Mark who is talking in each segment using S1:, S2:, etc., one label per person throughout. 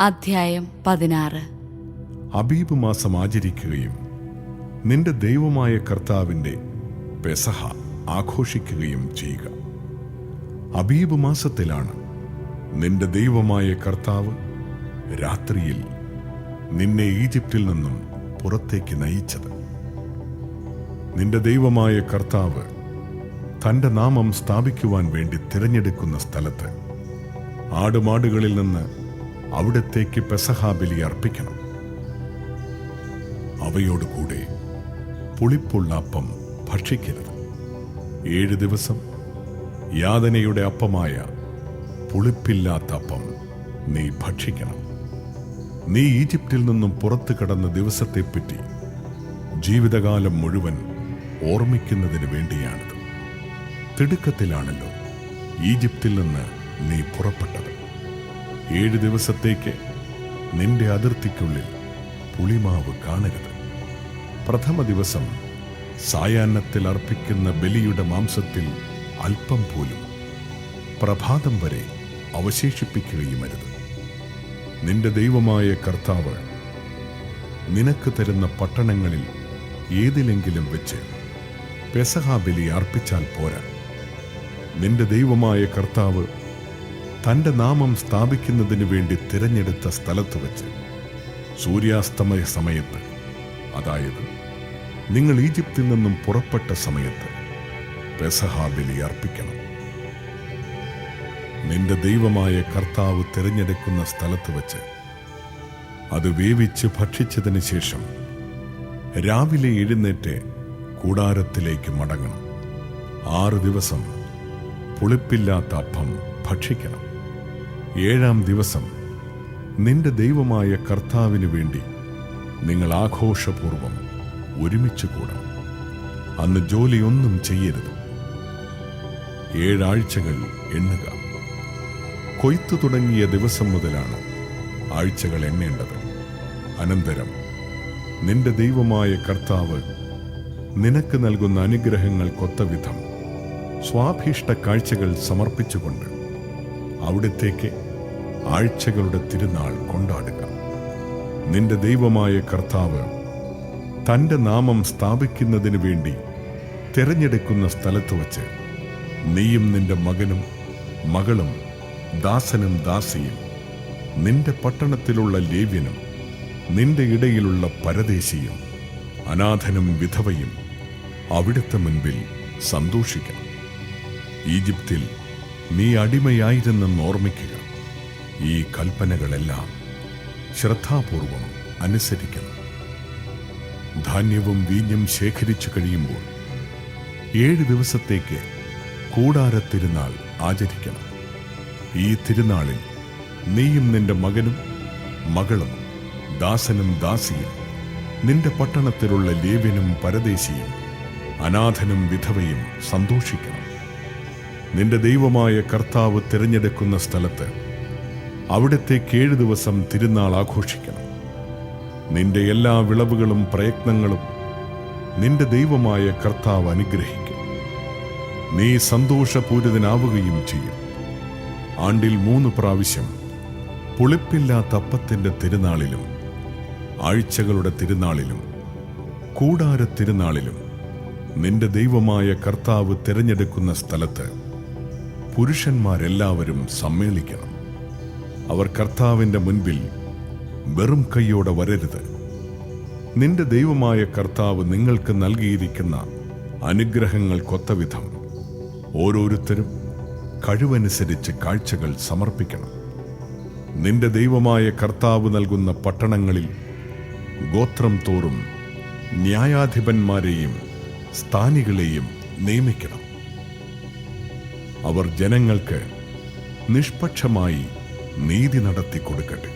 S1: അധ്യായം പതിനാറ്.
S2: അബീബ് മാസം ആചരിക്കുകയും നിന്റെ ദൈവമായ കർത്താവിന്റെ പെസഹ ആഘോഷിക്കുകയും ചെയ്യുക. അബീബ് മാസത്തിലാണ് നിന്റെ ദൈവമായ കർത്താവ് രാത്രിയിൽ നിന്നെ ഈജിപ്തിൽ നിന്നും പുറത്തേക്ക് നയിച്ചത്. നിന്റെ ദൈവമായ കർത്താവ് തന്റെ നാമം സ്ഥാപിക്കുവാൻ വേണ്ടി തിരഞ്ഞെടുക്കുന്ന സ്ഥലത്ത് ആടുമാടുകളിൽ നിന്ന് അവിടത്തേക്ക് പെസഹാബലി അർപ്പിക്കണം. അവയോടുകൂടെ പുളിപ്പുള്ള അപ്പം ഭക്ഷിക്കരുത്. ഏഴ് ദിവസം യാതനയുടെ അപ്പമായ പുളിപ്പില്ലാത്ത അപ്പം നീ ഭക്ഷിക്കണം. നീ ഈജിപ്തിൽ നിന്നും പുറത്തു കടന്ന ദിവസത്തെപ്പറ്റി ജീവിതകാലം മുഴുവൻ ഓർമ്മിക്കുന്നതിന് വേണ്ടിയാണിത്. തിടുക്കത്തിലാണല്ലോ ഈജിപ്തിൽ നിന്ന് നീ പുറപ്പെട്ടത്. ഏഴ് ദിവസത്തേക്ക് നിന്റെ അതിർത്തിക്കുള്ളിൽ പുളിമാവ് കാണരുത്. പ്രഥമ ദിവസം സായാഹ്നത്തിൽ അർപ്പിക്കുന്ന ബലിയുടെ മാംസത്തിൽ അല്പം പോലും പ്രഭാതം വരെ അവശേഷിപ്പിക്കുകയുമരുത് നിന്റെ ദൈവമായ കർത്താവ് നിനക്ക് തരുന്ന പട്ടണങ്ങളിൽ ഏതിലെങ്കിലും വെച്ച് പെസഹാബലി അർപ്പിച്ചാൽ പോരാ. നിന്റെ ദൈവമായ കർത്താവ് തന്റെ നാമം സ്ഥാപിക്കുന്നതിന് വേണ്ടി തിരഞ്ഞെടുത്ത സ്ഥലത്ത് വെച്ച് സൂര്യാസ്തമയ സമയത്ത് അതായത് നിങ്ങൾ ഈജിപ്തിൽ നിന്നും പുറപ്പെട്ട സമയത്ത് ബലി അർപ്പിക്കണം. നിന്റെ ദൈവമായ കർത്താവ് തിരഞ്ഞെടുക്കുന്ന സ്ഥലത്ത് വെച്ച് അത് വേവിച്ച് ഭക്ഷിച്ചതിന് ശേഷം രാവിലെ എഴുന്നേറ്റ് കൂടാരത്തിലേക്ക് മടങ്ങണം. ആറ് ദിവസം പുളിപ്പില്ലാത്ത അപ്പം ഭക്ഷിക്കണം. ഏഴാം ദിവസം നിന്റെ ദൈവമായ കർത്താവിന് വേണ്ടി നിങ്ങൾ ആഘോഷപൂർവം ഒരുമിച്ച് കൂടണം. അന്ന് ജോലിയൊന്നും ചെയ്യരുത്. ഏഴാഴ്ചകൾ എണ്ണുക. കൊയ്ത്തു തുടങ്ങിയ ദിവസം മുതലാണ് ആഴ്ചകൾ എണ്ണേണ്ടത്. അനന്തരം നിന്റെ ദൈവമായ കർത്താവ് നിനക്ക് നൽകുന്ന അനുഗ്രഹങ്ങൾക്കൊത്ത വിധം സ്വാഭീഷ്ട കാഴ്ചകൾ സമർപ്പിച്ചുകൊണ്ട് അവിടത്തേക്ക് ആഴ്ചകളുടെ തിരുനാൾ കൊണ്ടാടുക. നിന്റെ ദൈവമായ കർത്താവ് തന്റെ നാമം സ്ഥാപിക്കുന്നതിന് വേണ്ടി തിരഞ്ഞെടുക്കുന്ന സ്ഥലത്ത് വച്ച് നീയും നിന്റെ മകനും മകളും ദാസനും ദാസിയും നിന്റെ പട്ടണത്തിലുള്ള ലേവ്യനും നിന്റെ ഇടയിലുള്ള പരദേശിയും അനാഥനും വിധവയും അവിടുത്തെ മുൻപിൽ സന്തോഷിക്കണം ഈജിപ്തിൽ നീ അടിമയായിരുന്നെന്ന് ഓർമ്മിക്കുക. ഈ കൽപ്പനകളെല്ലാം ശ്രദ്ധാപൂർവം അനുസരിക്കണം. ധാന്യവും വീഞ്ഞും ശേഖരിച്ചു കഴിയുമ്പോൾ ഏഴ് ദിവസത്തേക്ക് കൂടാര തിരുനാൾ ആചരിക്കണം. ഈ തിരുനാളിൽ നീയും നിന്റെ മകനും മകളും ദാസനും ദാസിയും നിന്റെ പട്ടണത്തിലുള്ള ലേവ്യനും പരദേശിയും അനാഥനും വിധവയും സന്തോഷിക്കണം. നിന്റെ ദൈവമായ കർത്താവ് തിരഞ്ഞെടുക്കുന്ന സ്ഥലത്ത് അവിടത്തേക്ക് ഏഴ് ദിവസം തിരുനാൾ ആഘോഷിക്കണം. നിന്റെ എല്ലാ വിളവുകളും പ്രയത്നങ്ങളും നിന്റെ ദൈവമായ കർത്താവ് അനുഗ്രഹിക്കും. നീ സന്തോഷപൂരിതനാവുകയും ചെയ്യും. ആണ്ടിൽ മൂന്ന് പ്രാവശ്യം പുളിപ്പില്ലാത്ത അപ്പത്തിന്റെ തിരുനാളിലും ആഴ്ചകളുടെ തിരുനാളിലും കൂടാര തിരുനാളിലും നിന്റെ ദൈവമായ കർത്താവ് തിരഞ്ഞെടുക്കുന്ന സ്ഥലത്ത് പുരുഷന്മാരെല്ലാവരും സമ്മേളിക്കണം. അവർ കർത്താവിന്റെ മുൻപിൽ വെറും കൈയോടെ വരരുത്. നിന്റെ ദൈവമായ കർത്താവ് നിങ്ങൾക്ക് നൽകിയിരിക്കുന്ന അനുഗ്രഹങ്ങൾക്കൊത്ത വിധം. ഓരോരുത്തരും കഴിവനുസരിച്ച് കാഴ്ചകൾ സമർപ്പിക്കണം. നിന്റെ ദൈവമായ കർത്താവ് നൽകുന്ന പട്ടണങ്ങളിൽ ഗോത്രം തോറും ന്യായാധിപന്മാരെയും സ്ഥാനികളെയും നിയമിക്കണം. അവർ ജനങ്ങൾക്ക് നിഷ്പക്ഷമായി നീതി നടത്തി കൊടുക്കട്ടെ.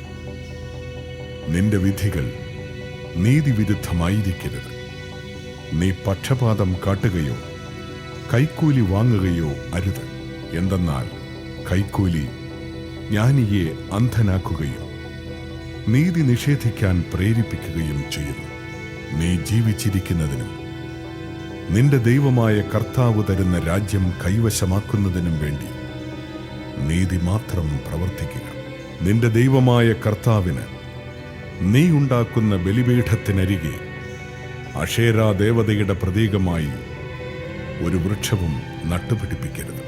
S2: നിന്റെ വിധികൾ നീതിവിരുദ്ധമായിരിക്കരുത്. നീ പക്ഷപാതം കാട്ടുകയോ കൈക്കൂലി വാങ്ങുകയോ അരുത്. എന്തെന്നാൽ കൈക്കൂലി ജ്ഞാനിയെ അന്ധനാക്കുകയും നീതി നിഷേധിക്കാൻ പ്രേരിപ്പിക്കുകയും ചെയ്യുന്നു. നീ ജീവിച്ചിരിക്കുന്നതിനും നിന്റെ ദൈവമായ കർത്താവ് തരുന്ന രാജ്യം കൈവശമാക്കുന്നതിനും വേണ്ടി നീതി മാത്രം പ്രവർത്തിക്കുക. നിന്റെ ദൈവമായ കർത്താവിന് നീ ഉണ്ടാക്കുന്ന ബലിപീഠത്തിനരികെ അഷേരാ ദേവതയുടെ പ്രതീകമായി ഒരു വൃക്ഷവും നട്ടുപിടിപ്പിക്കരുത്.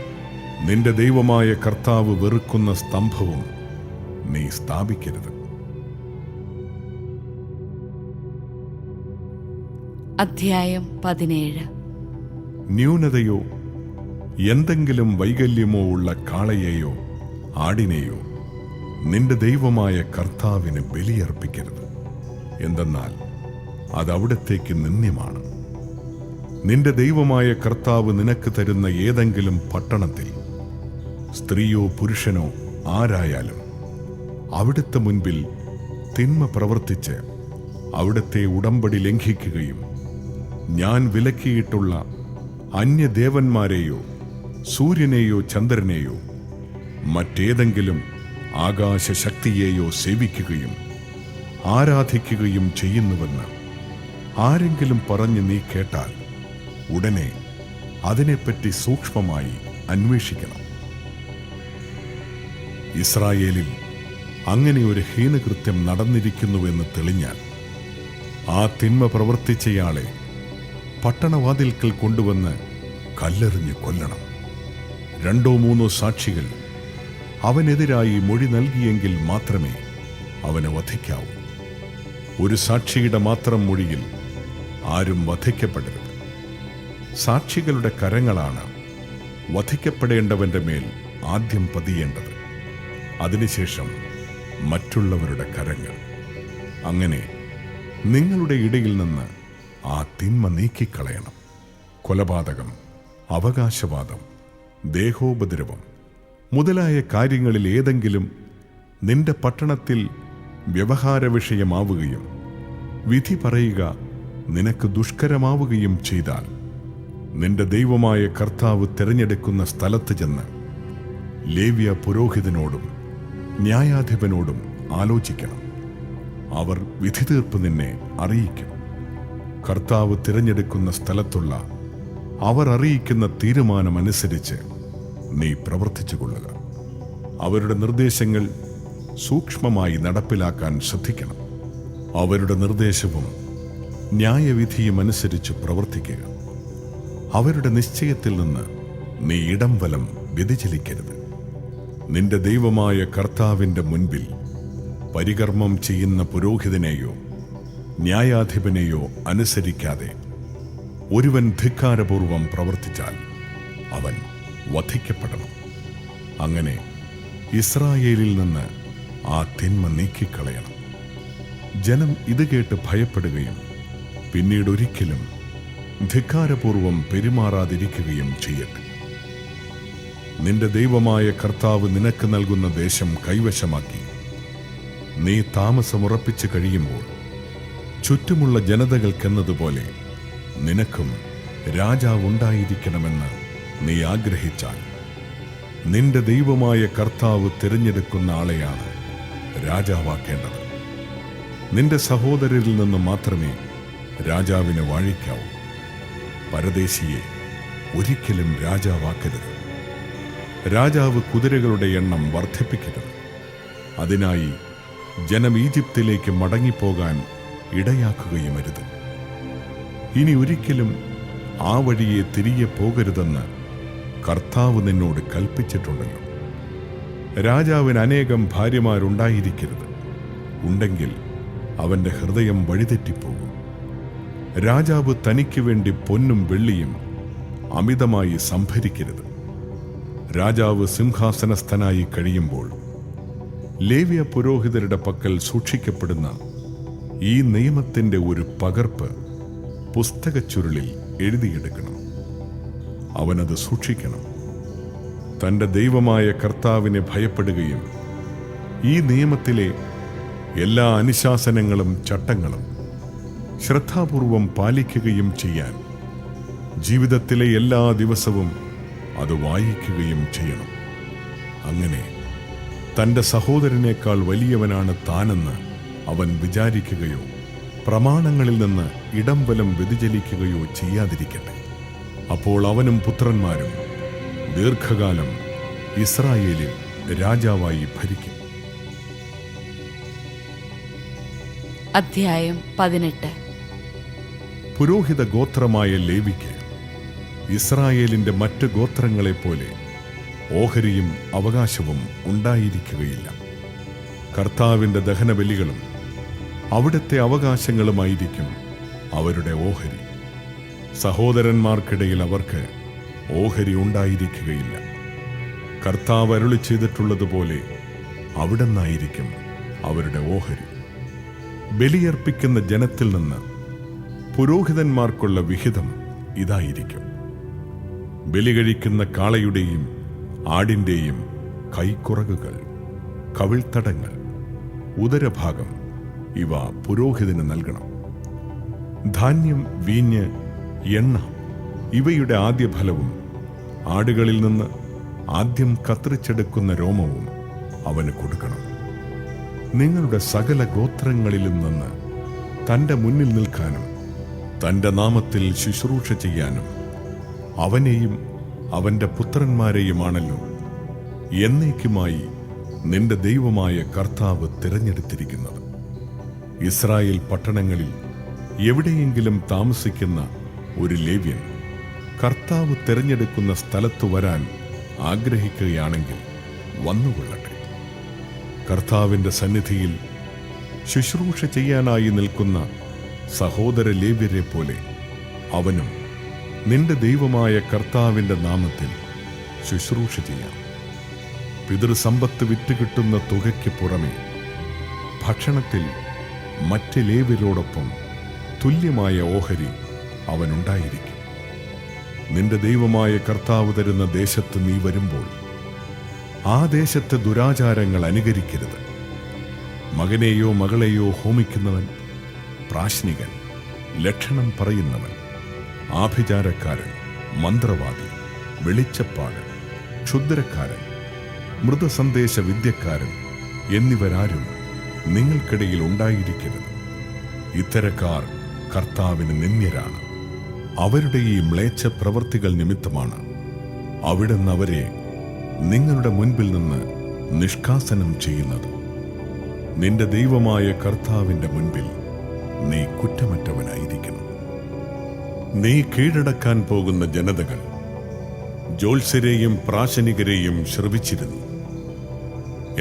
S2: നിന്റെ ദൈവമായ കർത്താവ് വെറുക്കുന്ന സ്തംഭവും നീ സ്ഥാപിക്കരുത്.
S1: അധ്യായം പതിനേഴ്.
S2: ന്യൂനതയോ എന്തെങ്കിലും വൈകല്യമോ ഉള്ള കാളയെയോ ആടിനെയോ നിന്റെ ദൈവമായ കർത്താവിന് ബലിയർപ്പിക്കരുത്. എന്തെന്നാൽ അതവിടത്തേക്ക് നിന്ദ്യമാണ്. നിന്റെ ദൈവമായ കർത്താവ് നിനക്ക് തരുന്ന ഏതെങ്കിലും പട്ടണത്തിൽ സ്ത്രീയോ പുരുഷനോ ആരായാലും അവിടുത്തെ മുൻപിൽ തിന്മ പ്രവർത്തിച്ച് അവിടുത്തെ ഉടമ്പടി ലംഘിക്കുകയും ഞാൻ വിലക്കിയിട്ടുള്ള അന്യദേവന്മാരെയോ സൂര്യനെയോ ചന്ദ്രനെയോ മറ്റേതെങ്കിലും ആകാശശക്തിയെയോ സേവിക്കുകയും ആരാധിക്കുകയും ചെയ്യുന്നുവെന്ന് ആരെങ്കിലും പറഞ്ഞ് നീ കേട്ടാൽ ഉടനെ അതിനെപ്പറ്റി സൂക്ഷ്മമായി അന്വേഷിക്കണം. ഇസ്രായേലിൽ അങ്ങനെ ഒരു ഹീനകൃത്യം നടന്നിരിക്കുന്നുവെന്ന് തെളിഞ്ഞാൽ ആ തിന്മ പ്രവർത്തിച്ചയാളെ പട്ടണവാതിൽക്കൽ കൊണ്ടുവന്ന് കല്ലെറിഞ്ഞ് കൊല്ലണം. രണ്ടോ മൂന്നോ സാക്ഷികൾ അവനെതിരായി മൊഴി നൽകിയെങ്കിൽ മാത്രമേ അവനെ വധിക്കാവൂ. ഒരു സാക്ഷിയുടെ മാത്രം മൊഴിയിൽ ആരും വധിക്കപ്പെടരുത്. സാക്ഷികളുടെ കരങ്ങളാണ് വധിക്കപ്പെടേണ്ടവന്റെ മേൽ ആദ്യം പതിയേണ്ടത്. അതിനുശേഷം മറ്റുള്ളവരുടെ കരങ്ങൾ. അങ്ങനെ നിങ്ങളുടെ ഇടയിൽ നിന്ന് ആ തിന്മ നീക്കിക്കളയണം. കൊലപാതകം അവകാശവാദം ദേഹോപദ്രവം മുതലായ കാര്യങ്ങളിൽ ഏതെങ്കിലും നിന്റെ പട്ടണത്തിൽ വ്യവഹാര വിഷയമാവുകയും വിധി പറയുക നിനക്ക് ദുഷ്കരമാവുകയും ചെയ്താൽ നിന്റെ ദൈവമായ കർത്താവ് തിരഞ്ഞെടുക്കുന്ന സ്ഥലത്ത് ചെന്ന് ലേവ്യ പുരോഹിതനോടും ന്യായാധിപനോടും ആലോചിക്കണം. അവർ വിധി തീർപ്പ് നിന്നെ അറിയിക്കും. കർത്താവ് തിരഞ്ഞെടുക്കുന്ന സ്ഥലത്തുള്ള അവർ അറിയിക്കുന്ന തീരുമാനമനുസരിച്ച് നീ പ്രവർത്തിച്ചു കൊള്ളുക. അവരുടെ നിർദ്ദേശങ്ങൾ സൂക്ഷ്മമായി നടപ്പിലാക്കാൻ ശ്രദ്ധിക്കണം. അവരുടെ നിർദ്ദേശവും ന്യായവിധിയും അനുസരിച്ച് പ്രവർത്തിക്കുക. അവരുടെ നിശ്ചയത്തിൽ നിന്ന് നീ ഇടം വലം വ്യതിചലിക്കരുത്. നിന്റെ ദൈവമായ കർത്താവിന്റെ മുൻപിൽ പരികർമ്മം ചെയ്യുന്ന പുരോഹിതനെയോ ന്യായാധിപനെയോ അനുസരിക്കാതെ ഒരുവൻ ധിക്കാരപൂർവം പ്രവർത്തിച്ചാൽ അവൻ വധിക്കപ്പെടണം. അങ്ങനെ ഇസ്രായേലിൽ നിന്ന് ആ തിന്മ നീക്കിക്കളയണം. ജനം ഇത് കേട്ട് ഭയപ്പെടുകയും പിന്നീട് ഒരിക്കലും ധിക്കാരപൂർവം പെരുമാറാതിരിക്കുകയും ചെയ്യട്ടെ. നിന്റെ ദൈവമായ കർത്താവ് നിനക്ക് നൽകുന്ന ദേശം കൈവശമാക്കി. നീ താമസമുറപ്പിച്ചു കഴിയുമ്പോൾ ചുറ്റുമുള്ള ജനതകൾക്കെന്നതുപോലെ നിനക്കും രാജാവുണ്ടായിരിക്കണമെന്ന് നീ ആഗ്രഹിച്ചാൽ. നിന്റെ ദൈവമായ കർത്താവ് തിരഞ്ഞെടുക്കുന്ന ആളെയാണ് രാജാവാക്കേണ്ടത്. നിന്റെ സഹോദരരിൽ നിന്ന് മാത്രമേ രാജാവിനെ വാഴിക്കാവൂ. പരദേശിയെ ഒരിക്കലും രാജാവാക്കരുത്. രാജാവ് കുതിരകളുടെ എണ്ണം വർദ്ധിപ്പിക്കരുത്. അതിനായി ജനം ഈജിപ്തിലേക്ക് മടങ്ങിപ്പോകാൻ ഇടയാക്കുകയുമരുത്. ഇനി ഒരിക്കലും ആ വഴിയെ തിരികെ പോകരുതെന്ന് കർത്താവ് നിന്നോട് കൽപ്പിച്ചിട്ടുണ്ടല്ലോ. രാജാവിന് അനേകം ഭാര്യമാരുണ്ടായിരിക്കരുത്. ഉണ്ടെങ്കിൽ അവന്റെ ഹൃദയം വഴിതെറ്റിപ്പോകും. രാജാവ് തനിക്ക് വേണ്ടി പൊന്നും വെള്ളിയും അമിതമായി സംഭരിക്കരുത്. രാജാവ് സിംഹാസനസ്ഥനായി കഴിയുമ്പോൾ ലേവ്യ പുരോഹിതരുടെ പക്കൽ സൂക്ഷിക്കപ്പെടുന്ന ഈ നിയമത്തിന്റെ ഒരു പകർപ്പ് പുസ്തകച്ചുരുളിൽ എഴുതിയെടുക്കണം. അവനത് സൂക്ഷിക്കണം. തന്റെ ദൈവമായ കർത്താവിനെ ഭയപ്പെടുകയും ഈ നിയമത്തിലെ എല്ലാ അനുശാസനങ്ങളും ചട്ടങ്ങളും ശ്രദ്ധാപൂർവം പാലിക്കുകയും ചെയ്യാൻ ജീവിതത്തിലെ എല്ലാ ദിവസവും അത് വായിക്കുകയും ചെയ്യണം. അങ്ങനെ തന്റെ സഹോദരനേക്കാൾ വലിയവനാണ് താനെന്ന് അവൻ വിചാരിക്കുകയോ പ്രമാണങ്ങളിൽ നിന്ന് ഇടംവലം വ്യതിചലിക്കുകയോ ചെയ്യാതിരിക്കട്ടെ. അപ്പോൾ അവനും പുത്രന്മാരും ദീർഘകാലം ഇസ്രായേലിൽ രാജാവായി ഭരിക്കും.
S1: അധ്യായം പതിനെട്ട്.
S2: പുരോഹിത ഗോത്രമായ ലേവിക്ക് ഇസ്രായേലിന്റെ മറ്റ് ഗോത്രങ്ങളെപ്പോലെ ഓഹരിയും അവകാശവും ഉണ്ടായിരിക്കുകയില്ല. കർത്താവിന്റെ ദഹനബലികളും അവിടുത്തെ അവകാശങ്ങളുമായിരിക്കും അവരുടെ ഓഹരി. സഹോദരന്മാർക്കിടയിൽ അവർക്ക് ഓഹരി ഉണ്ടായിരിക്കുകയില്ല. കർത്താവ് അരുളി ചെയ്തിട്ടുള്ളതുപോലെ അവിടെ നിന്നായിരിക്കും അവരുടെ ഓഹരി. ബലിയർപ്പിക്കുന്ന ജനത്തിൽ നിന്ന് പുരോഹിതന്മാർക്കുള്ള വിഹിതം ഇതായിരിക്കും. ബലി കഴിക്കുന്ന കാളയുടെയും ആടിന്റെയും കൈക്കുറകുകൾ കവിൾത്തടങ്ങൾ ഉദരഭാഗം ഇവ പുരോഹിതന് നൽകണം. ധാന്യം വീഞ്ഞ് എണ്ണ. ഇവയുടെ ആദ്യ ഫലവും ആടുകളിൽ നിന്ന് ആദ്യം കത്തിരിച്ചെടുക്കുന്ന രോമവും അവന് കൊടുക്കണം. നിങ്ങളുടെ സകല ഗോത്രങ്ങളിലും നിന്ന് തന്റെ മുന്നിൽ നിൽക്കാനും തന്റെ നാമത്തിൽ ശുശ്രൂഷ ചെയ്യാനും അവനെയും അവന്റെ പുത്രന്മാരെയുമാണല്ലോ എന്നേക്കുമായി നിന്റെ ദൈവമായ കർത്താവ് തിരഞ്ഞെടുത്തിരിക്കുന്നത്. ഇസ്രായേൽ പട്ടണങ്ങളിൽ എവിടെയെങ്കിലും താമസിക്കുന്ന ഒരു ലേവ്യൻ. കർത്താവ് തിരഞ്ഞെടുക്കുന്ന സ്ഥലത്ത് വരാൻ ആഗ്രഹിക്കുകയാണെങ്കിൽ വന്നുകൊള്ളട്ടെ. കർത്താവിന്റെ സന്നിധിയിൽ ശുശ്രൂഷ ചെയ്യാനായി നിൽക്കുന്ന സഹോദര ലേവ്യരെ പോലെ അവനും നിന്റെ ദൈവമായ കർത്താവിന്റെ നാമത്തിൽ ശുശ്രൂഷ ചെയ്യാം. പിതൃസമ്പത്ത് വിറ്റുകിട്ടുന്ന തുകയ്ക്ക് പുറമെ ഭക്ഷണത്തിൽ മറ്റ് ലേവ്യരോടൊപ്പം തുല്യമായ ഓഹരി അവനുണ്ടായിരിക്കും. നിന്റെ ദൈവമായ കർത്താവ് തരുന്ന ദേശത്ത് നീ വരുമ്പോൾ ആ ദേശത്തെ ദുരാചാരങ്ങൾ അനുകരിക്കരുത്. മകനെയോ മകളെയോ ഹോമിക്കുന്നവൻ പ്രാശ്നികൻ ലക്ഷണം പറയുന്നവൻ ആഭിചാരക്കാരൻ മന്ത്രവാദി വെളിച്ചപ്പാടൻ ക്ഷുദ്രക്കാരൻ മൃതസന്ദേശ വിദ്യക്കാരൻ എന്നിവരാരും നിങ്ങൾക്കിടയിൽ ഉണ്ടായിരിക്കരുത്. ഇത്തരക്കാർ കർത്താവിന് നിന്ദ്യരാണ്. അവരുടെ ഈ മ്ലേച്ഛ പ്രവൃത്തികൾ നിമിത്തമാണ്. അവിടുന്ന് അവരെ നിങ്ങളുടെ മുൻപിൽ നിന്ന് നിഷ്കാസനം ചെയ്യുന്നത്. നിന്റെ ദൈവമായ കർത്താവിന്റെ മുൻപിൽ നീ കുറ്റമറ്റവനായിരിക്കണം. നീ കീഴടക്കാൻ പോകുന്ന ജനതകൾ ജോത്സ്യരെയും പ്രാശനികരെയും ശ്രവിച്ചിരുന്നു.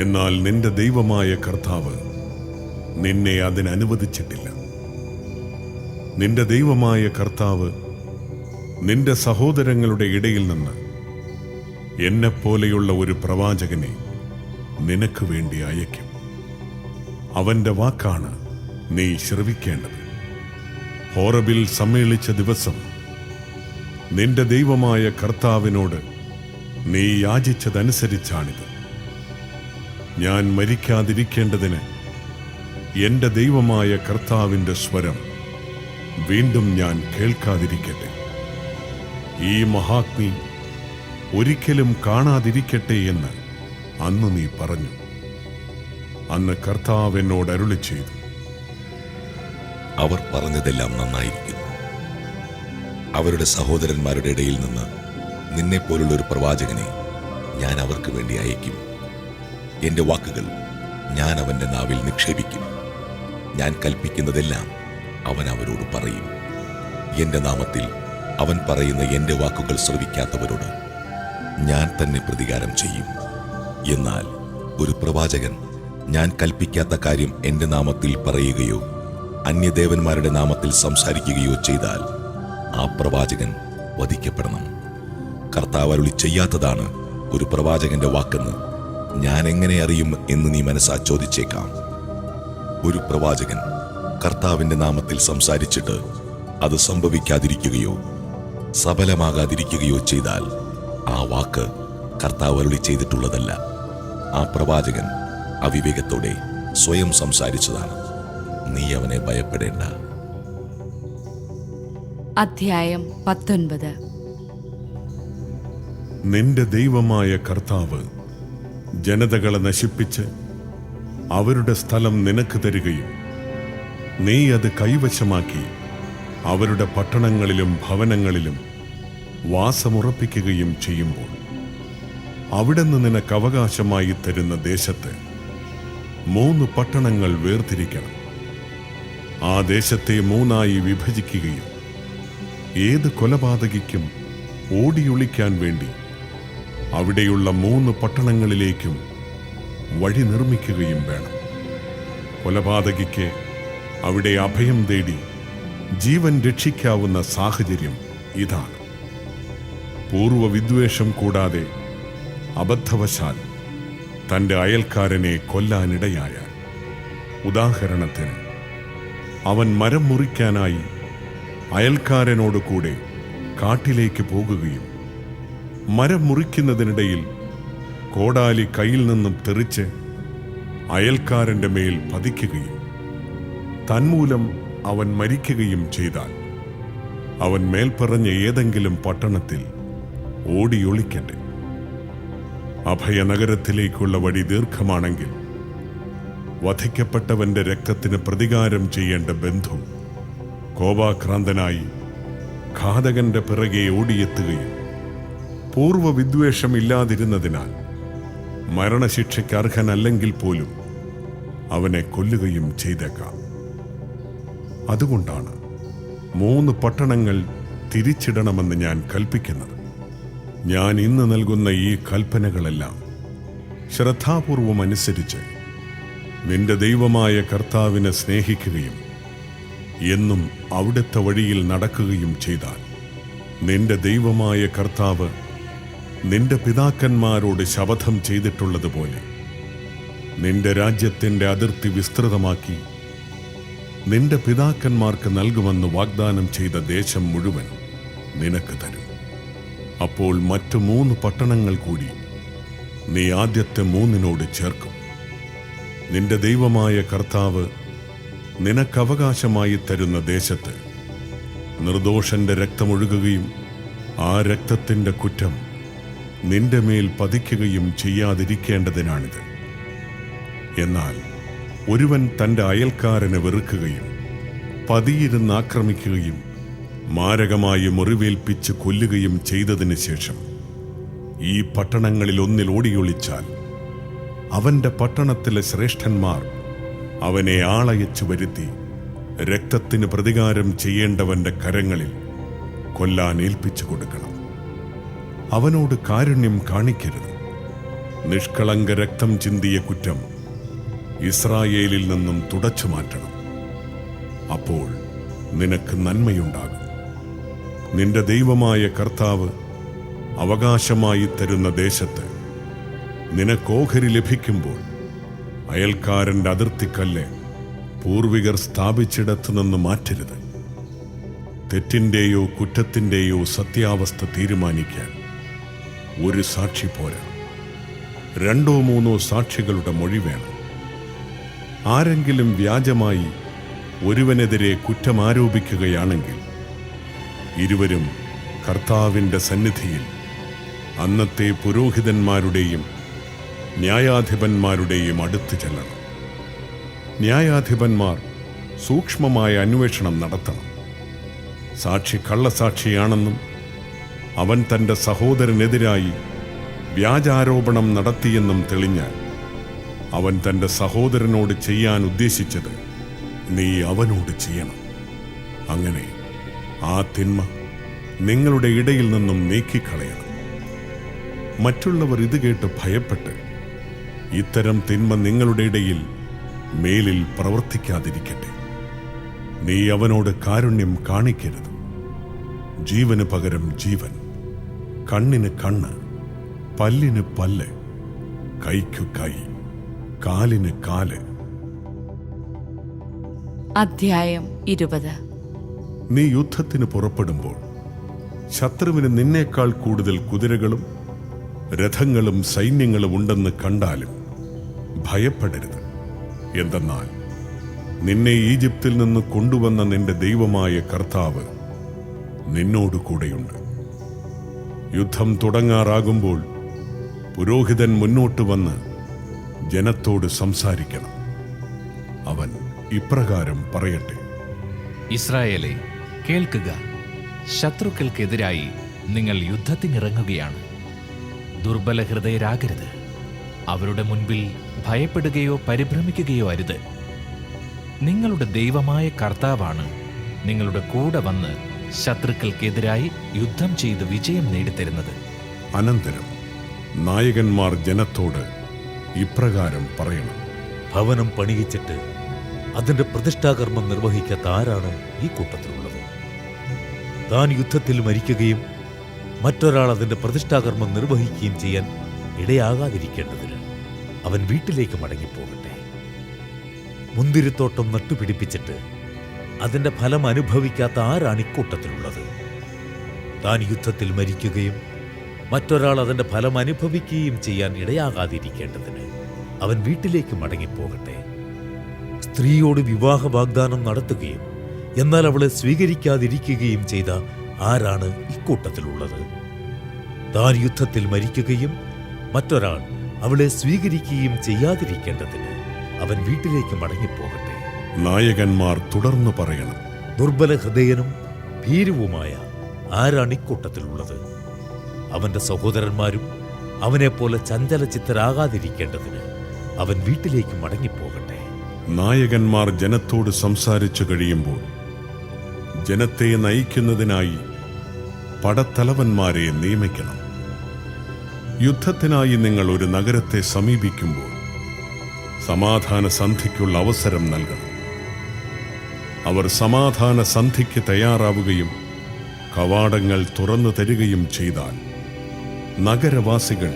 S2: എന്നാൽ നിന്റെ ദൈവമായ കർത്താവ് നിന്നെ അതിനനുവദിച്ചിട്ടില്ല. നിന്റെ ദൈവമായ കർത്താവ് നിന്റെ സഹോദരങ്ങളുടെ ഇടയിൽ നിന്ന് എന്നെപ്പോലെയുള്ള ഒരു പ്രവാചകനെ നിനക്ക് വേണ്ടി അയക്കും അവന്റെ വാക്കാണ് നീ ശ്രവിക്കേണ്ടത്. ഹോറബിൽ സമ്മേളിച്ച ദിവസം നിന്റെ ദൈവമായ കർത്താവിനോട് നീ യാചിച്ചതനുസരിച്ചാണിത്. ഞാൻ മരിക്കാതിരിക്കേണ്ടതിന് എന്റെ ദൈവമായ കർത്താവിന്റെ സ്വരം വീണ്ടും ഞാൻ കേൾക്കാതിരിക്കട്ടെ. ഈ മഹാഗ്നി ഒരിക്കലും കാണാതിരിക്കട്ടെ എന്ന് അന്ന് നീ പറഞ്ഞു. അന്ന് കർത്താവ് എന്നോട് അരുളി ചെയ്തു.
S3: അവർ പറഞ്ഞതെല്ലാം നന്നായിരിക്കുന്നു. അവരുടെ സഹോദരന്മാരുടെ ഇടയിൽ നിന്ന് നിന്നെപ്പോലുള്ള ഒരു പ്രവാചകനെ ഞാൻ അവർക്ക് വേണ്ടി അയക്കും എന്റെ വാക്കുകൾ ഞാൻ അവന്റെ നാവിൽ നിക്ഷേപിക്കും. ഞാൻ കൽപ്പിക്കുന്നതെല്ലാം അവൻ അവരോട് പറയും. എന്റെ നാമത്തിൽ അവൻ പറയുന്ന എന്റെ വാക്കുകൾ ശ്രവിക്കാത്തവരോട് ഞാൻ തന്നെ പ്രതികാരം ചെയ്യും. എന്നാൽ ഒരു പ്രവാചകൻ ഞാൻ കൽപ്പിക്കാത്ത കാര്യം എന്റെ നാമത്തിൽ പറയുകയോ അന്യദേവന്മാരുടെ നാമത്തിൽ സംസാരിക്കുകയോ ചെയ്താൽ ആ പ്രവാചകൻ വധിക്കപ്പെടണം. കർത്താവ് അരുളി ചെയ്യാത്തതാണ് ഒരു പ്രവാചകന്റെ വാക്കെന്ന് ഞാൻ എങ്ങനെ അറിയും എന്ന് നീ മനസ്സാ ചോദിച്ചേക്കാം. ഒരു പ്രവാചകൻ കർത്താവിന്റെ നാമത്തിൽ സംസാരിച്ചിട്ട് അത് സംഭവിക്കാതിരിക്കുകയോ സഫലമാകാതിരിക്കുകയോ ചെയ്താൽ ആ വാക്ക് കർത്താവ് അരുളി ചെയ്തിട്ടുള്ളതല്ല. ആ പ്രവാചകൻ അവിവേകത്തോടെ സ്വയം സംസാരിച്ചതാണ്. നീ അവനെ ഭയപ്പെടേണ്ട.
S1: അധ്യായം പത്തൊൻപത്.
S2: നിന്റെ ദൈവമായ കർത്താവ് ജനതകളെ നശിപ്പിച്ച് അവരുടെ സ്ഥലം നിനക്ക് തരികയും നീ അത് കൈവശമാക്കി അവരുടെ പട്ടണങ്ങളിലും ഭവനങ്ങളിലും വാസമുറപ്പിക്കുകയും ചെയ്യുമ്പോൾ അവിടുന്ന് നിനക്ക് അവകാശമായി തരുന്ന ദേശത്ത് മൂന്ന് പട്ടണങ്ങൾ വേർതിരിക്കണം. ആ ദേശത്തെ മൂന്നായി വിഭജിക്കുകയും ഏത് കൊലപാതകിക്കും ഓടിയൊളിക്കാൻ വേണ്ടി അവിടെയുള്ള മൂന്ന് പട്ടണങ്ങളിലേക്കും വഴി നിർമ്മിക്കുകയും വേണം. കൊലപാതകിക്ക് അവിടെ അഭയം തേടി ജീവൻ രക്ഷിക്കാവുന്ന സാഹചര്യം ഇതാണ്. പൂർവ വിദ്വേഷം കൂടാതെ അബദ്ധവശാൽ തന്റെ അയൽക്കാരനെ കൊല്ലാനിടയായാൽ. ഉദാഹരണത്തിന് അവൻ മരം മുറിക്കാനായി അയൽക്കാരനോട് കൂടെ കാട്ടിലേക്ക് പോകുകയും മരം മുറിക്കുന്നതിനിടയിൽ കോടാലി കയ്യിൽ നിന്നും തെറിച്ച് അയൽക്കാരന്റെ മേൽ പതിക്കുകയും തന്മൂലം അവൻ മരിക്കുകയും ചെയ്താൽ അവൻ മേൽപ്പറഞ്ഞ ഏതെങ്കിലും പട്ടണത്തിൽ ഓടിയൊളിക്കട്ടെ. അഭയനഗരത്തിലേക്കുള്ള വഴി ദീർഘമാണെങ്കിൽ വധിക്കപ്പെട്ടവന്റെ രക്തത്തിന് പ്രതികാരം ചെയ്യേണ്ട ബന്ധു കോപാക്രാന്തനായി ഘാതകന്റെ പിറകെ ഓടിയെത്തുകയും പൂർവ വിദ്വേഷമില്ലാതിരുന്നതിനാൽ മരണശിക്ഷയ്ക്ക് അർഹനല്ലെങ്കിൽ പോലും അവനെ കൊല്ലുകയും ചെയ്തേക്കാം. അതുകൊണ്ടാണ് മൂന്ന് പട്ടണങ്ങൾ തിരിച്ചിടണമെന്ന് ഞാൻ കൽപ്പിക്കുന്നത്. ഞാൻ ഇന്ന് നൽകുന്ന ഈ കൽപ്പനകളെല്ലാം ശ്രദ്ധാപൂർവം അനുസരിച്ച് നിന്റെ ദൈവമായ കർത്താവിനെ സ്നേഹിക്കുകയും എന്നും അവിടുത്തെ വഴിയിൽ നടക്കുകയും ചെയ്താൽ നിന്റെ ദൈവമായ കർത്താവ് നിന്റെ പിതാക്കന്മാരോട് ശപഥം ചെയ്തിട്ടുള്ളതുപോലെ നിന്റെ രാജ്യത്തിന്റെ അതിർത്തി വിസ്തൃതമാക്കി നിന്റെ പിതാക്കന്മാർക്ക് നൽകുമെന്ന് വാഗ്ദാനം ചെയ്ത ദേശം മുഴുവൻ നിനക്ക് തരും. അപ്പോൾ മറ്റു മൂന്ന് പട്ടണങ്ങൾ കൂടി നീ ആദ്യത്തെ മൂന്നിനോട് ചേർക്കും. നിന്റെ ദൈവമായ കർത്താവ് നിനക്കവകാശമായി തരുന്ന ദേശത്ത് നിർദോഷന്റെ രക്തമൊഴുകുകയും ആ രക്തത്തിന്റെ കുറ്റം നിന്റെ മേൽ പതിക്കുകയും ചെയ്യാതിരിക്കേണ്ടതിനാണിത്. എന്നാൽ ഒരുവൻ തന്റെ അയൽക്കാരനെ വെറുക്കുകയും പതിയിരുന്ന് ആക്രമിക്കുകയും മാരകമായി മുറിവേൽപ്പിച്ച് കൊല്ലുകയും ചെയ്തതിനു ശേഷം ഈ പട്ടണങ്ങളിൽ ഒന്നിൽ ഓടിയൊളിച്ചാൽ അവന്റെ പട്ടണത്തിലെ ശ്രേഷ്ഠന്മാർ അവനെ ആളയച്ചു വരുത്തി രക്തത്തിന് പ്രതികാരം ചെയ്യേണ്ടവന്റെ കരങ്ങളിൽ കൊല്ലാൻ ഏൽപ്പിച്ചു കൊടുക്കണം. അവനോട് കാരുണ്യം കാണിക്കരുത്. നിഷ്കളങ്ക രക്തം ചിന്തിയ കുറ്റം ഇസ്രായേലിൽ നിന്നും തുടച്ചു മാറ്റണം. അപ്പോൾ നിനക്ക് നന്മയുണ്ടാകും. നിന്റെ ദൈവമായ കർത്താവ് അവകാശമായി തരുന്ന ദേശത്ത് നിനക്കോഹരി ലഭിക്കുമ്പോൾ അയൽക്കാരന്റെ അതിർത്തിക്കല്ല് പൂർവികർ സ്ഥാപിച്ചിടത്തു നിന്ന് മാറ്റരുത്. തെറ്റിന്റെയോ കുറ്റത്തിന്റെയോ സത്യാവസ്ഥ തീരുമാനിക്കാൻ ഒരു സാക്ഷി പോരാ. രണ്ടോ മൂന്നോ സാക്ഷികളുടെ മൊഴി വേണം. ആരെങ്കിലും വ്യാജമായി ഒരുവനെതിരെ കുറ്റം ആരോപിക്കുകയാണെങ്കിൽ ഇരുവരും കർത്താവിന്റെ സന്നിധിയിൽ അന്നത്തെ പുരോഹിതന്മാരുടെയും ന്യായാധിപന്മാരുടെയും അടുത്ത് ചെല്ലണം. ന്യായാധിപന്മാർ സൂക്ഷ്മമായ അന്വേഷണം നടത്തണം. സാക്ഷി കള്ളസാക്ഷിയാണെന്നും അവൻ തന്റെ സഹോദരനെതിരായി വ്യാജാരോപണം നടത്തിയെന്നും തെളിഞ്ഞാൽ അവൻ തന്റെ സഹോദരനോട് ചെയ്യാൻ ഉദ്ദേശിച്ചത് നീ അവനോട് ചെയ്യണം. അങ്ങനെ ആ തിന്മ നിങ്ങളുടെ ഇടയിൽ നിന്നും നീക്കിക്കളയണം. മറ്റുള്ളവർ ഇത് കേട്ട് ഭയപ്പെട്ട് ഇത്തരം തിന്മ നിങ്ങളുടെ ഇടയിൽ മേലിൽ പ്രവർത്തിക്കാതിരിക്കട്ടെ. നീ അവനോട് കാരുണ്യം കാണിക്കരുത്. ജീവന് പകരം ജീവൻ കണ്ണിന് കണ്ണ് പല്ലിന് പല്ല് കൈക്കു കൈ. കാലിന് കാൽ.
S1: അധ്യായം ഇരുപത്.
S2: നീ യുദ്ധത്തിന് പുറപ്പെടുമ്പോൾ ശത്രുവിന് നിന്നേക്കാൾ കൂടുതൽ കുതിരകളും രഥങ്ങളും സൈന്യങ്ങളും ഉണ്ടെന്ന് കണ്ടാലും ഭയപ്പെടരുത്. എന്തെന്നാൽ നിന്നെ ഈജിപ്തിൽ നിന്ന് കൊണ്ടുവന്ന നിന്റെ ദൈവമായ കർത്താവ് നിന്നോട് കൂടെയുണ്ട്. യുദ്ധം തുടങ്ങാറാകുമ്പോൾ പുരോഹിതൻ മുന്നോട്ട് വന്ന് ജനത്തോട് സംസാരിക്കണം. അവൻ ഇപ്രകാരം പറയട്ടെ.
S4: ഇസ്രായേലെ കേൾക്കുക. ശത്രുക്കൾക്കെതിരായി നിങ്ങൾ യുദ്ധത്തിനിറങ്ങുകയാണ്. ദുർബല ഹൃദയരാകരുത് അവരുടെ മുൻപിൽ ഭയപ്പെടുകയോ പരിഭ്രമിക്കുകയോ അരുത്. നിങ്ങളുടെ ദൈവമായ കർത്താവാണ് നിങ്ങളുടെ കൂടെ വന്ന് ശത്രുക്കൾക്കെതിരായി യുദ്ധം ചെയ്ത് വിജയം നേടിത്തരുന്നത്.
S2: അനന്തരം നായകന്മാർ ജനത്തോട് ഇപ്രകാരം പറയണം.
S5: ഭവനം പണിയിച്ചിട്ട് അതിന്റെ പ്രതിഷ്ഠാകർമ്മം നിർവഹിക്കാത്ത ആരാണ് ഈ കൂട്ടത്തിലുള്ളത്? താൻ യുദ്ധത്തിൽ മരിക്കുകയും മറ്റൊരാൾ അതിന്റെ പ്രതിഷ്ഠാകർമ്മം നിർവഹിക്കുകയും ചെയ്യാൻ ഇടയാകാതിരിക്കേണ്ടതിന് അവൻ വീട്ടിലേക്ക് മടങ്ങിപ്പോകട്ടെ. മുന്തിരിത്തോട്ടം നട്ടുപിടിപ്പിച്ചിട്ട് അതിന്റെ ഫലം അനുഭവിക്കാത്ത ആരാണ് ഇക്കൂട്ടത്തിലുള്ളത് താൻ യുദ്ധത്തിൽ മരിക്കുകയും മറ്റൊരാൾ അതിന്റെ ഫലം അനുഭവിക്കുകയും ചെയ്യാൻ ഇടയാകാതിരിക്കേണ്ടതിന് അവൻ വീട്ടിലേക്ക് മടങ്ങിപ്പോകട്ടെ. സ്ത്രീയോട് വിവാഹ വാഗ്ദാനം നടത്തുകയും എന്നാൽ അവളെ സ്വീകരിക്കാതിരിക്കുകയും ചെയ്ത ആരാണ് ഇക്കൂട്ടത്തിലുള്ളത്? താൻ യുദ്ധത്തിൽ മരിക്കുകയും മറ്റൊരാൾ അവളെ സ്വീകരിക്കുകയും ചെയ്യാതിരിക്കേണ്ടതിന് അവൻ വീട്ടിലേക്ക് മടങ്ങിപ്പോകട്ടെ.
S2: നായകന്മാർ തുടർന്ന് പറയണം.
S5: ദുർബല ഹൃദയനും ഭീരുവുമായ ആരാണ് ഇക്കൂട്ടത്തിലുള്ളത്? അവന്റെ സഹോദരന്മാരും അവനെപ്പോലെ ചഞ്ചലചിത്തരാകാതിരിക്കേണ്ടതിന് അവൻ വീട്ടിലേക്ക് മടങ്ങിപ്പോകട്ടെ.
S2: നായകന്മാർ ജനത്തോട് സംസാരിച്ചു കഴിയുമ്പോൾ ജനത്തെ നയിക്കുന്നതിനായി പടത്തലവന്മാരെ നിയമിക്കണം. യുദ്ധത്തിനായി നിങ്ങൾ ഒരു നഗരത്തെ സമീപിക്കുമ്പോൾ സമാധാന സന്ധിക്കുള്ള അവസരം നൽകണം. അവർ സമാധാന സന്ധിക്ക് തയ്യാറാവുകയും കവാടങ്ങൾ തുറന്നു തരികയും ചെയ്താൽ നഗരവാസികൾ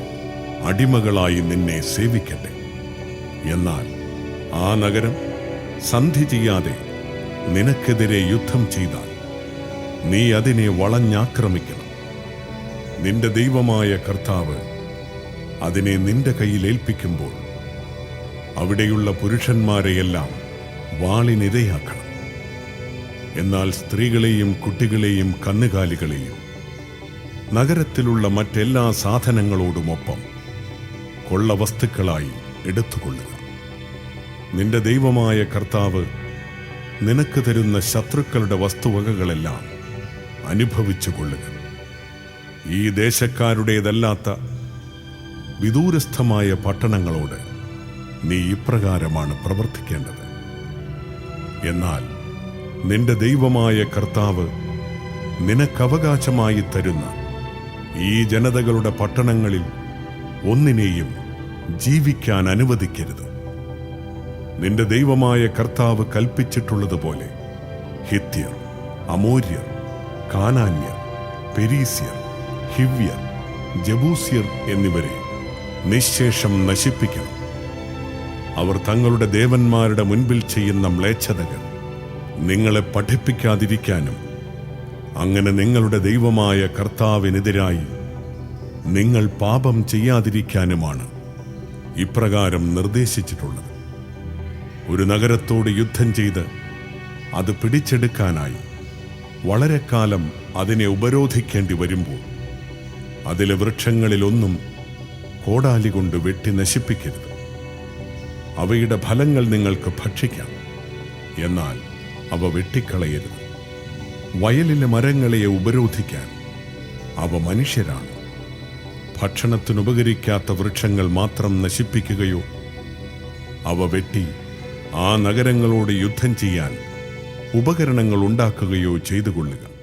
S2: അടിമകളായി നിന്നെ സേവിക്കട്ടെ. എന്നാൽ ആ നഗരം സന്ധി ചെയ്യാതെ നിനക്കെതിരെ യുദ്ധം ചെയ്താൽ നീ അതിനെ വളഞ്ഞാക്രമിക്കണം. നിന്റെ ദൈവമായ കർത്താവ് അതിനെ നിന്റെ കയ്യിൽ ഏൽപ്പിക്കുമ്പോൾ അവിടെയുള്ള പുരുഷന്മാരെയെല്ലാം വാളിനിരയാക്കണം. എന്നാൽ സ്ത്രീകളെയും കുട്ടികളെയും കന്നുകാലികളെയും നഗരത്തിലുള്ള മറ്റെല്ലാ സാധനങ്ങളോടുമൊപ്പം കൊള്ള വസ്തുക്കളായി എടുത്തുകൊള്ളുക. നിന്റെ ദൈവമായ കർത്താവ് നിനക്ക് തരുന്ന ശത്രുക്കളുടെ വസ്തുവകകളെല്ലാം അനുഭവിച്ചു കൊള്ളുക. ഈ ദേശക്കാരുടേതല്ലാത്ത വിദൂരസ്ഥമായ പട്ടണങ്ങളോട് നീ ഇപ്രകാരമാണ് പ്രവർത്തിക്കേണ്ടത്. എന്നാൽ നിന്റെ ദൈവമായ കർത്താവ് നിനക്കവകാശമായി തരുന്ന ഈ ജനതകളുടെ പട്ടണങ്ങളിൽ ഒന്നിനെയും ജീവിക്കാൻ അനുവദിക്കരുത്. നിന്റെ ദൈവമായ കർത്താവ് കൽപ്പിച്ചിട്ടുള്ളതുപോലെ ഹിത്യർ അമോര്യർ കാനാന്യർ പെരീസ്യർ ഹിവ്യർ ജബൂസ്യർ എന്നിവരെ നിശേഷം നശിപ്പിക്കണം. അവർ തങ്ങളുടെ ദേവന്മാരുടെ മുൻപിൽ ചെയ്യുന്ന മ്ലേച്ഛതകൾ നിങ്ങളെ പഠിപ്പിക്കാതിരിക്കാനും അങ്ങനെ നിങ്ങളുടെ ദൈവമായ കർത്താവിനെതിരായി നിങ്ങൾ പാപം ചെയ്യാതിരിക്കാനുമാണ് ഇപ്രകാരം നിർദ്ദേശിച്ചിട്ടുള്ളത്. ഒരു നഗരത്തോട് യുദ്ധം ചെയ്ത് അത് പിടിച്ചെടുക്കാനായി വളരെ കാലം അതിനെ ഉപരോധിക്കേണ്ടി വരുമ്പോൾ അതിലെ വൃക്ഷങ്ങളിലൊന്നും കോടാലി കൊണ്ട് വെട്ടി നശിപ്പിക്കരുത്. അവയുടെ ഫലങ്ങൾ നിങ്ങൾക്ക് ഭക്ഷിക്കാം. എന്നാൽ അവ വെട്ടിക്കളയരുത്. വയലിലെ മരങ്ങളെ ഉപരോധിക്കാൻ അവ മനുഷ്യരാണ്. ഭക്ഷണത്തിനുപകരിക്കാത്ത വൃക്ഷങ്ങൾ മാത്രം നശിപ്പിക്കുകയോ അവ വെട്ടി ആ നഗരങ്ങളോട് യുദ്ധം ചെയ്യാൻ ഉപകരണങ്ങൾ ഉണ്ടാക്കുകയോ ചെയ്തുകൊള്ളുക.